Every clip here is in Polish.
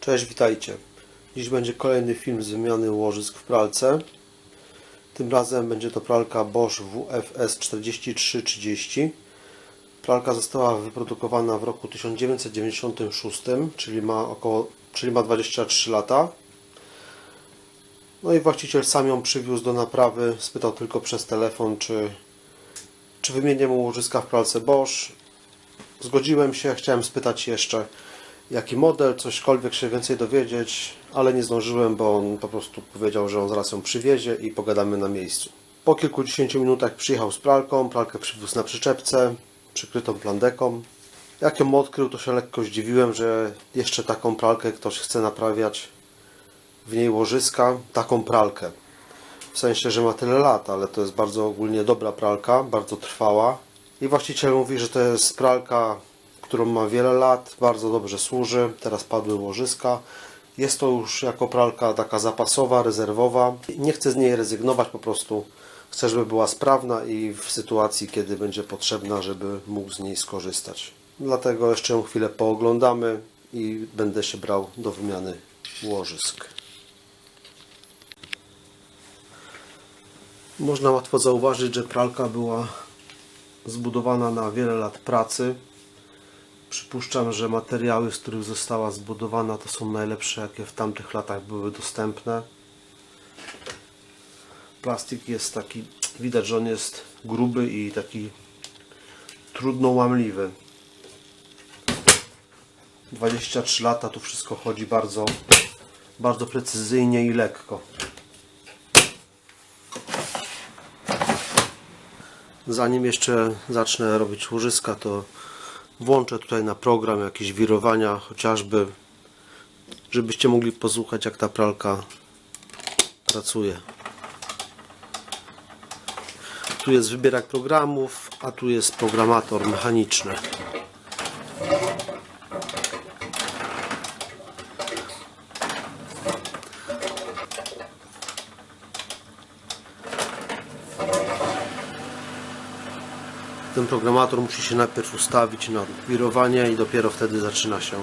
Cześć, witajcie. Dziś będzie kolejny film z wymiany łożysk w pralce. Tym razem będzie to pralka Bosch WFS 4330. Pralka została wyprodukowana w roku 1996, czyli ma około, czyli ma 23 lata. No i właściciel sam ją przywiózł do naprawy. Spytał tylko przez telefon, czy, czy wymienię mu łożyska w pralce Bosch. Zgodziłem się, chciałem spytać jeszcze jaki model, cośkolwiek się więcej dowiedzieć, ale nie zdążyłem, bo on po prostu powiedział, że on zaraz ją przywiezie i pogadamy na miejscu. Po kilkudziesięciu minutach przyjechał z pralką, pralkę przywiózł na przyczepce, przykrytą plandeką. Jak ją odkrył, to się lekko zdziwiłem, że jeszcze taką pralkę ktoś chce naprawiać, w niej łożyska, taką pralkę. W sensie, że ma tyle lat, ale to jest bardzo ogólnie dobra pralka, bardzo trwała. I właściciel mówi, że to jest pralka, którą ma wiele lat, bardzo dobrze służy. Teraz padły łożyska. Jest to już jako pralka taka zapasowa, rezerwowa. Nie chcę z niej rezygnować, po prostu chcę, żeby była sprawna i w sytuacji, kiedy będzie potrzebna, żeby mógł z niej skorzystać. Dlatego jeszcze ją chwilę pooglądamy i będę się brał do wymiany łożysk. Można łatwo zauważyć, że pralka była zbudowana na wiele lat pracy. Przypuszczam, że materiały, z których została zbudowana, to są najlepsze, jakie w tamtych latach były dostępne. Plastik jest taki, widać, że on jest gruby i taki trudno łamliwy. 23 lata, tu wszystko chodzi bardzo, bardzo precyzyjnie i lekko. Zanim jeszcze zacznę robić łożyska, to włączę tutaj na program jakieś wirowania, chociażby, żebyście mogli posłuchać, jak ta pralka pracuje. Tu jest wybierak programów, a tu jest programator mechaniczny. Ten programator musi się najpierw ustawić na wirowanie i dopiero wtedy zaczyna się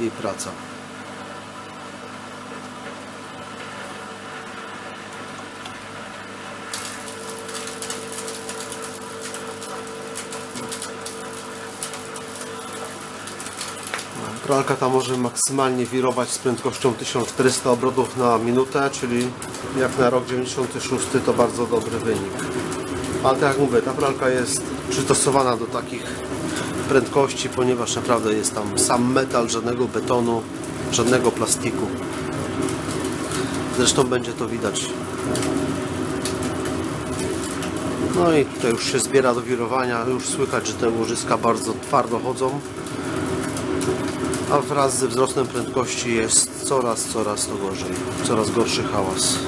jej praca. Pralka ta może maksymalnie wirować z prędkością 1400 obrotów na minutę, czyli jak na rok 96 to bardzo dobry wynik. Ale tak jak mówię, ta pralka jest przystosowana do takich prędkości, ponieważ naprawdę jest tam sam metal, żadnego betonu, żadnego plastiku. Zresztą będzie to widać. No i tutaj już się zbiera do wirowania, już słychać, że te łożyska bardzo twardo chodzą. A wraz ze wzrostem prędkości jest coraz, coraz to gorzej. Coraz gorszy hałas.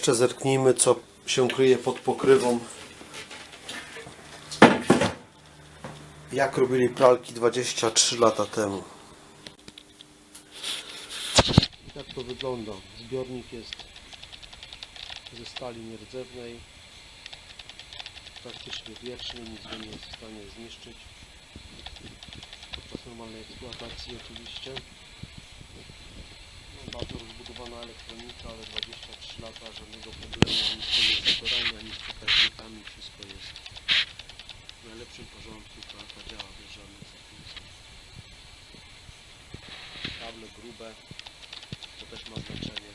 Jeszcze zerknijmy, co się kryje pod pokrywą. Jak robili pralki 23 lata temu. Jak to wygląda? Zbiornik jest ze stali nierdzewnej. Praktycznie wieczny, nic go nie jest w stanie zniszczyć. Podczas normalnej eksploatacji oczywiście. No, bardzo rozbudowana ale 23 lata, żadnego problemu ani z kondensatorami, ani z przekaźnikami, wszystko jest w najlepszym porządku, pralka działa bez żadnych zakłóceń. Kable grube, to też ma znaczenie.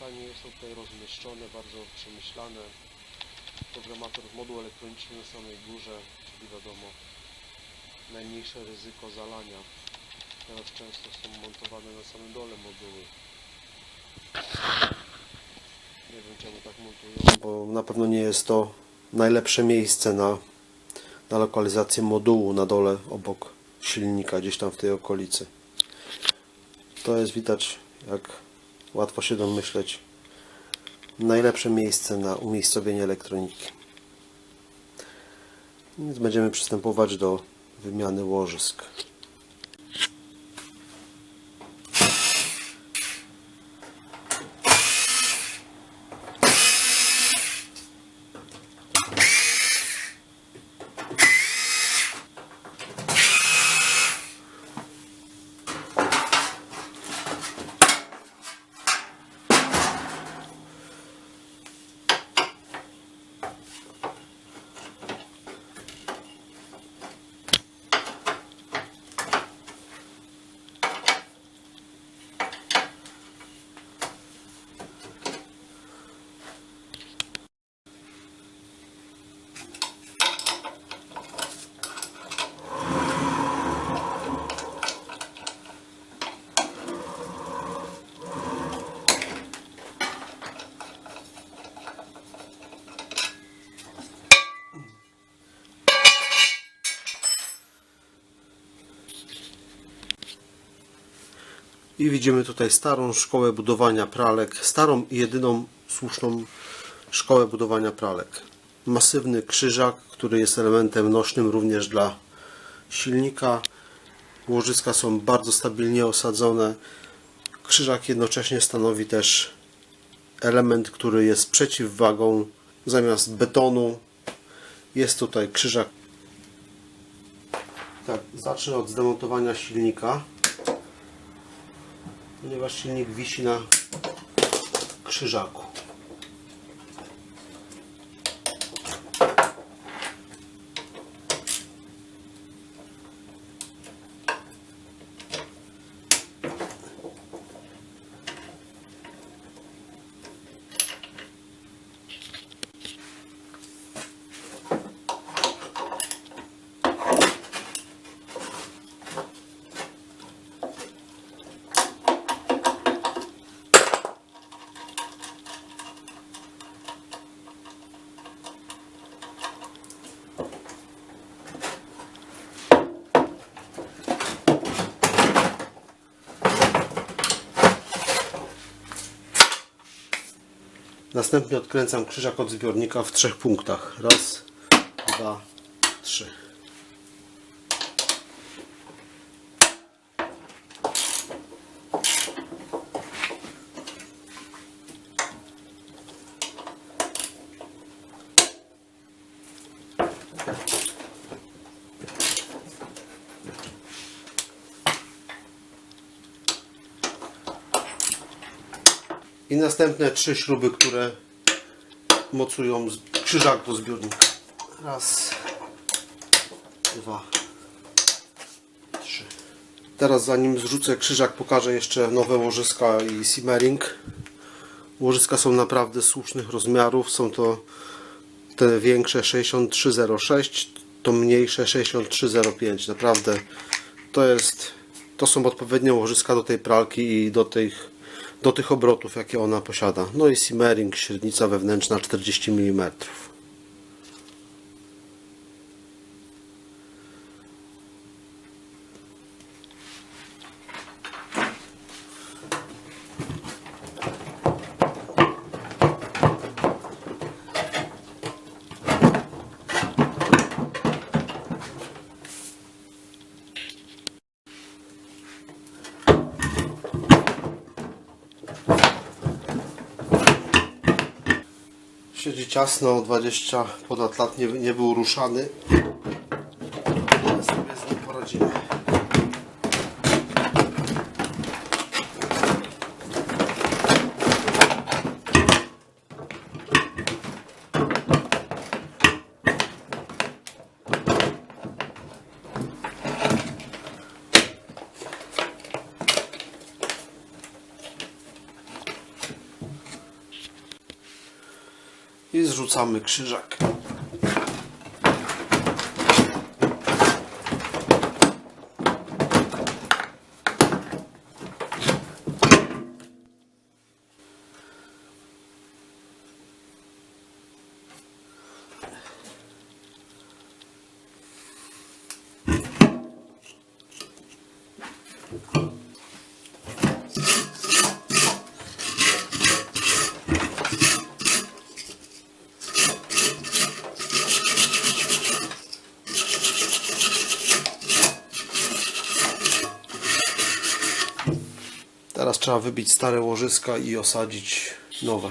Fajnie są tutaj rozmieszczone, bardzo przemyślane. Programator moduł elektroniczny na samej górze, czyli wiadomo najmniejsze ryzyko zalania. Teraz często są montowane na samym dole moduły. Nie wiem czemu tak montują. Bo na pewno nie jest to najlepsze miejsce na, na lokalizację modułu na dole obok silnika, gdzieś tam w tej okolicy. To jest widać, jak łatwo się domyśleć, najlepsze miejsce na umiejscowienie elektroniki. Więc będziemy przystępować do wymiany łożysk. I widzimy tutaj starą szkołę budowania pralek, starą i jedyną słuszną szkołę budowania pralek. Masywny krzyżak, który jest elementem nośnym również dla silnika. Łożyska są bardzo stabilnie osadzone. Krzyżak jednocześnie stanowi też element, który jest przeciwwagą. Zamiast betonu jest tutaj krzyżak. Tak, zacznę od zdemontowania silnika ponieważ silnik wisi na krzyżaku. Następnie odkręcam krzyżak od zbiornika w trzech punktach. Raz, dwa, trzy. I następne trzy śruby, które mocują krzyżak do zbiornika. Raz, dwa, trzy. Teraz zanim zrzucę krzyżak pokażę jeszcze nowe łożyska i simmering. Łożyska są naprawdę słusznych rozmiarów. Są to te większe 6306, to mniejsze 6305. Naprawdę to jest to są odpowiednie łożyska do tej pralki i do tych do tych obrotów, jakie ona posiada. No i simmering, średnica wewnętrzna 40 mm. Ciasno, 20 ponad lat nie, nie był ruszany. Ale sobie z nim poradzimy. I zrzucamy krzyżak. Teraz trzeba wybić stare łożyska i osadzić nowe.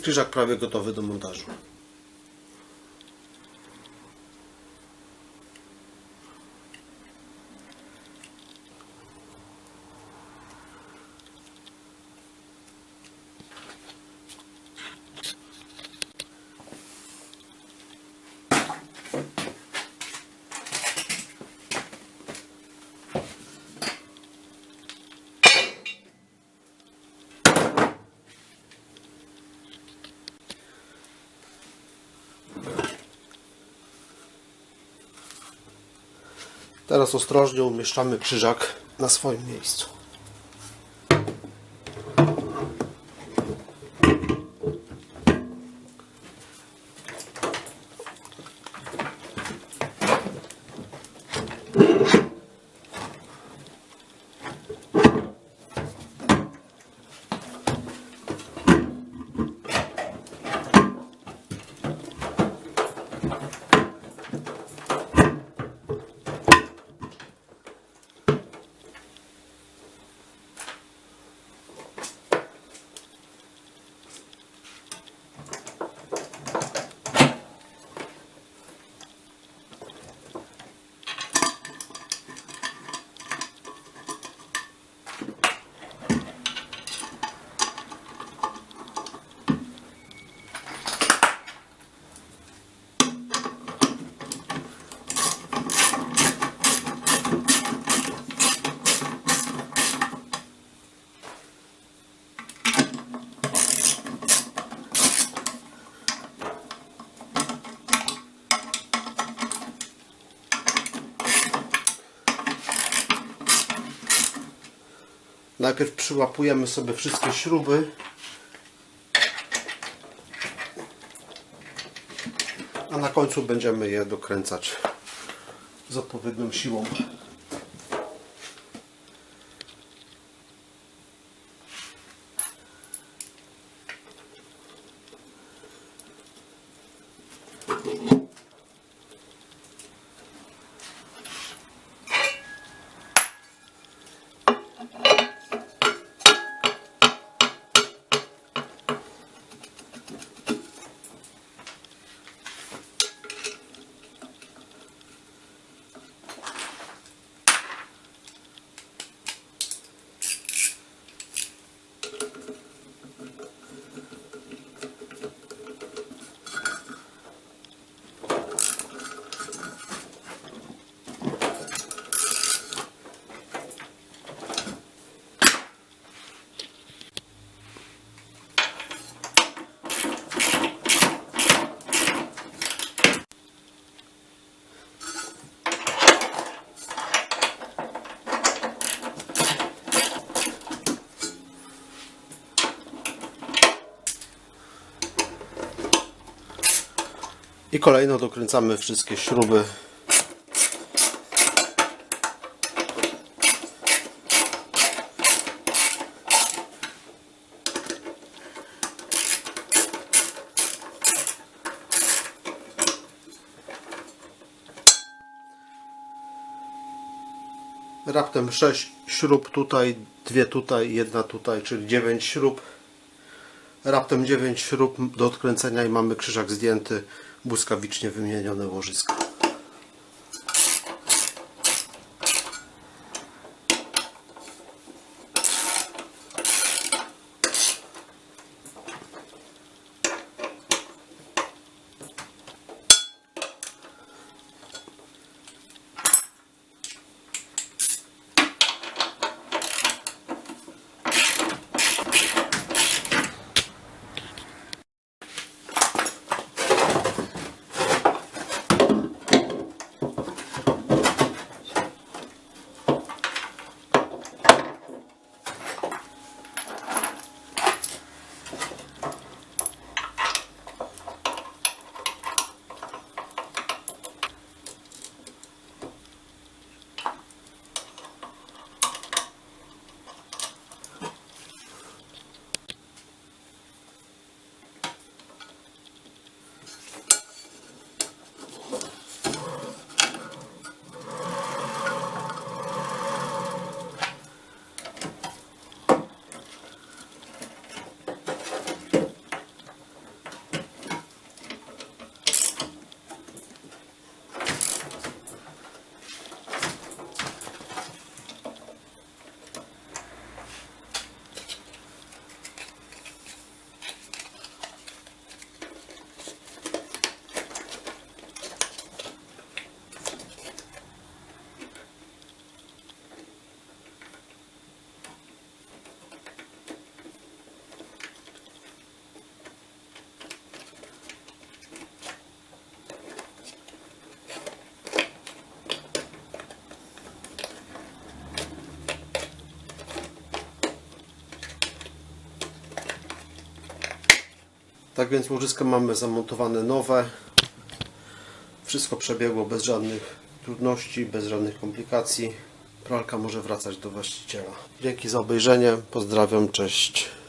I krzyżak prawie gotowy do montażu. Teraz ostrożnie umieszczamy krzyżak na swoim miejscu. Najpierw przyłapujemy sobie wszystkie śruby. A na końcu będziemy je dokręcać z odpowiednią siłą. I kolejno dokręcamy wszystkie śruby. Raptem 6 śrub tutaj, dwie tutaj, jedna tutaj, czyli 9 śrub. Raptem 9 śrub do odkręcenia i mamy krzyżak zdjęty, błyskawicznie wymienione łożysko. Więc łożyska mamy zamontowane nowe. Wszystko przebiegło bez żadnych trudności, bez żadnych komplikacji. Pralka może wracać do właściciela. Dzięki za obejrzenie. Pozdrawiam, cześć.